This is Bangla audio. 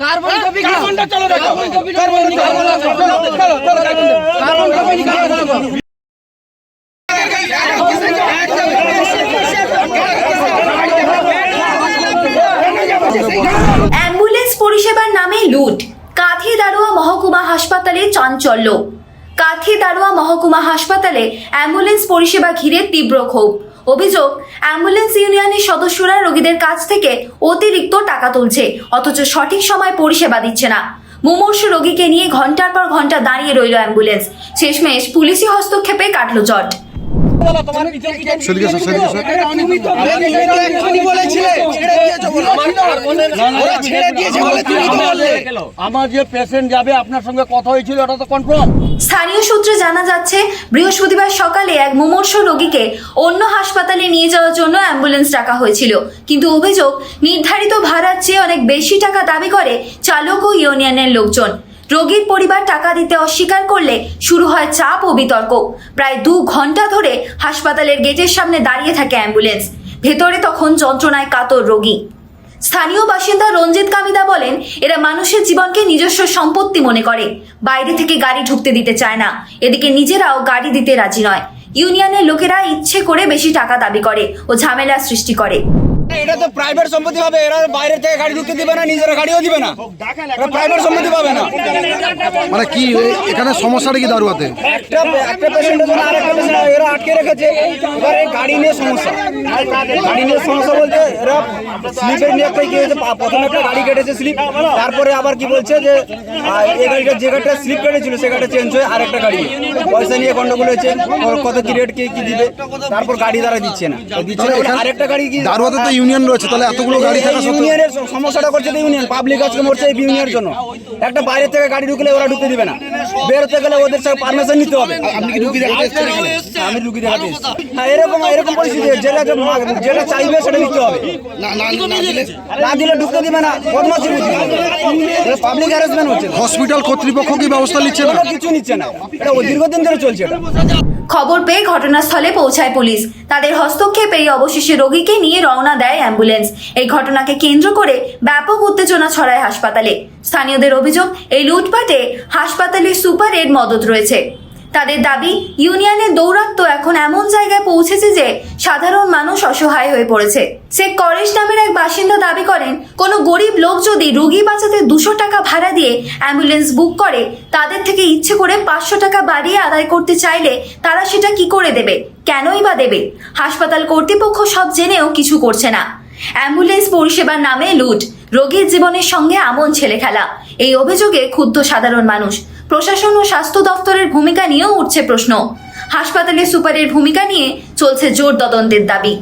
कार्बन कॉपी का चलो कार्बन कॉपी कार्बन निकालो चलो चलो कार्बन कॉपी निकालो অ্যাম্বুলেন্স পরিষেবার নামে লুট কাঁথি দারোয়া মহকুমা হাসপাতালে চাঞ্চল্য কাঁথি দারোয়া মহকুমা হাসপাতালে অ্যাম্বুলেন্স পরিষেবা ঘিরে তীব্র ক্ষোভ অভিযোগ অ্যাম্বুলেন্স ইউনিয়নের সদস্যরা রোগীদের কাছ থেকে অতিরিক্ত টাকা তুলছে অথচ সঠিক সময় পরিষেবা দিচ্ছে না। মুমূর্ষু রোগীকে নিয়ে ঘণ্টার পর ঘণ্টা দাঁড়িয়ে রইল অ্যাম্বুলেন্স। শেষমেশ পুলিশি হস্তক্ষেপে কাটল চট বলেছিলে। ছেড়ে দিয়েছ বলে। ওরা ছেড়ে দিয়েছে আমার যে পেশেন্ট যাবে, আপনার সঙ্গে কথা হয়েছিল ওটা তো কনফার্ম স্থানীয় সূত্রে জানা যাচ্ছে, বৃহস্পতিবার সকালে এক মুমূর্ষ রোগীকে অন্য হাসপাতালে নিয়ে যাওয়ার জন্য অ্যাম্বুলেন্স ডাকা হয়েছিল। কিন্তু অভিযোগ, নির্ধারিত ভাড়ার চেয়ে অনেক বেশি টাকা দাবি করে চালক ও ইউনিয়নের লোকজন। রোগীর পরিবার টাকা দিতে অস্বীকার করলে শুরু হয় চাপ ও বিতর্ক। প্রায় দু ঘণ্টা ধরে হাসপাতালের গেটের সামনে দাঁড়িয়ে থাকে অ্যাম্বুলেন্স। ভেতরে তখন যন্ত্রণায় কাতর রোগী। স্থানীয় বাসিন্দা রঞ্জিত কামিদা বলেন এরা মানুষের জীবনকে নিজস্ব সম্পত্তি মনে করে। বাইরে থেকে গাড়ি ঢুকতে দিতে চায় না। এদিকে নিজেরাও গাড়ি দিতে রাজি নয়। ইউনিয়নের লোকেরা ইচ্ছে করে বেশি টাকা দাবি করে ও ঝামেলা সৃষ্টি করে। এটা তো প্রাইভেট সম্পত্তি হবে এরা বাইরে থেকে গাড়ি ঢুকতে দিবে না নিজেরা গাড়িও দিবে না। এটা প্রাইভেট সম্পত্তি পাবে না। মানে কি এখানে সমস্যাটা কি দারুয়াতে? একটা একটা পেশেন্টের জন্য আরেকটা পেশেন্ট আটকে রেখেছে এবারে গাড়ি নিয়ে সমস্যা। গাড়ি নিয়ে সমস্যা বলতে এরা স্লিপের নিয়ে একটা কি হয়েছে প্রথমে একটা গাড়ি কেটেছে স্লিপ তারপরে আবার কি বলছে যে এই গাড়িটা যে গাড়িটা স্লিপ কেটেছিল সে গাড়িটা চেঞ্জ হয়ে আরেকটা গাড়ি। পয়সা নিয়ে গন্ডগোল হয়েছে কত কি রেট কে কি দিবে তারপর গাড়ি দ্বারা দিচ্ছে না। দিচ্ছে না। আরেকটা গাড়ি কি দারুয়াতে তো ইউনিয়ন রয়েছে তাহলে এতগুলো গাড়ি থাকা ইউনিয়নের সমস্যাটা করছে তো ইউনিয়ন পাবলিক আজকে মরছে এই ইউনিয়নের জন্য। একটা বাইরে থেকে গাড়ি ঢুকলে ওরা ঢুকতে দিবে না। বেরোতে গেলে ওদের সাথে পারমিশন নিতে হবে। আপনি কি ঢুকি আমি দেখাতে এসেছি হ্যাঁ এরকম এরকম পরিস্থিতি যেটা যেটা চাইবে সেটা নিতে হবে। না দিলে ঢুকতে দিবে না বদমাশি পাবলিক হ্যারাসমেন্ট হচ্ছে। হসপিটাল কর্তৃপক্ষ কি ব্যবস্থা নিচ্ছে না? কিছু নিচ্ছে না। এটা ও দীর্ঘদিন ধরে চলছে এটা। খবর পেয়ে ঘটনাস্থলে পৌঁছায় পুলিশ। তাদের হস্তক্ষেপেই অবশেষে রোগীকে নিয়ে রওনা দেয় অ্যাম্বুলেন্স। এই ঘটনাকে কেন্দ্র করে ব্যাপক উত্তেজনা ছড়ায় হাসপাতালে। স্থানীয়দের অভিযোগ এই লুটপাটে হাসপাতালের সুপারের মদত রয়েছে। তাদের দাবি ইউনিয়নের দৌরাত্ম্য এখন এমন জায়গায় পৌঁছেছে যে সাধারণ মানুষ অসহায় হয়ে পড়েছে। শেখ করেশ নামের এক বাসিন্দা দাবি করেন, কোনো গরিব লোক যদি রুগী বাঁচাতে দুশো টাকা ভাড়া দিয়ে অ্যাম্বুলেন্স বুক করে, তাদের থেকে ইচ্ছে করে পাঁচশো টাকা বাড়িয়ে আদায় করতে চাইলে তারা সেটা কি করে দেবে? কেনই বা দেবে? হাসপাতাল কর্তৃপক্ষ সব জেনেও কিছু করছে না। অ্যাম্বুলেন্স পরিষেবার নামে লুট, রোগীর জীবনের সঙ্গে আমন ছেলে খেলা এই অভিযোগে ক্ষুব্ধ সাধারণ মানুষ। প্রশাসন ও স্বাস্থ্য দফতরের ভূমিকা নিয়েও উঠছে প্রশ্ন। হাসপাতালে সুপারের ভূমিকা নিয়ে চলছে জোর তদন্তের দাবি।